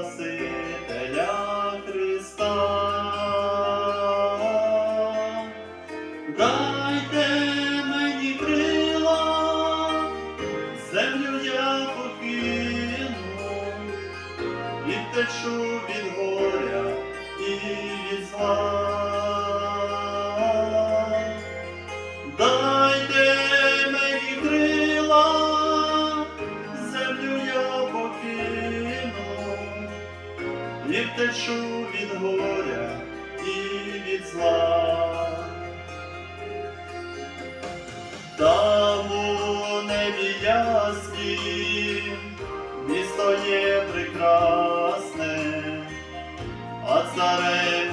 Спасителя Христа, дайте мені крила, землю я покину, і втечу від горя і від зла. втечу від горя і від зла. Там у небі ясні місто є прекрасне, а царе.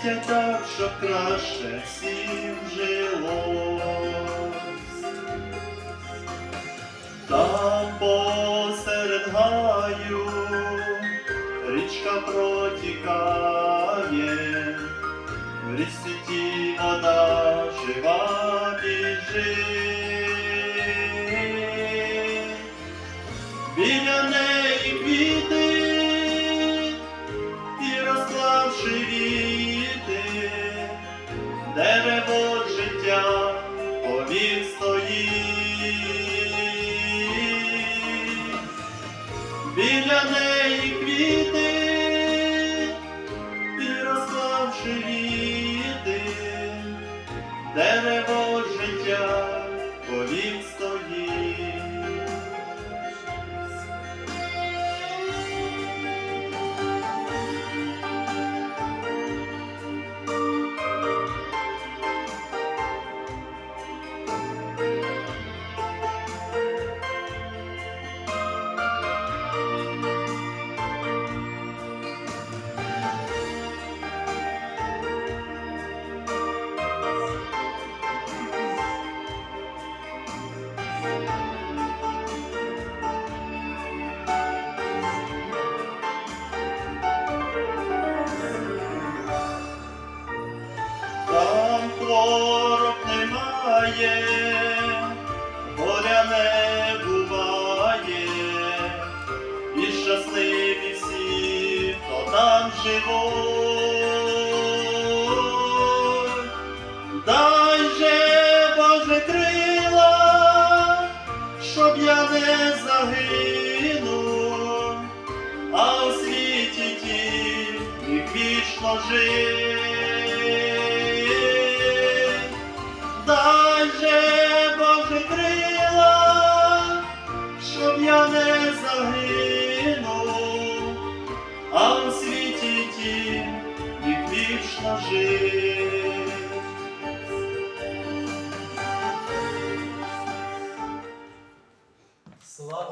Світять так, щоб краще всім жилось. Там посеред гаю річка протікає, в річці ті вода жива біжить. Біля Біля неї квіти і розклавши віти, дерево життя повік хвороб немає, горя не буває, і щасливі всі, хто там живуть. Дай же Боже щоб я не загинув, а у світі міг вічно жити. вічно жив.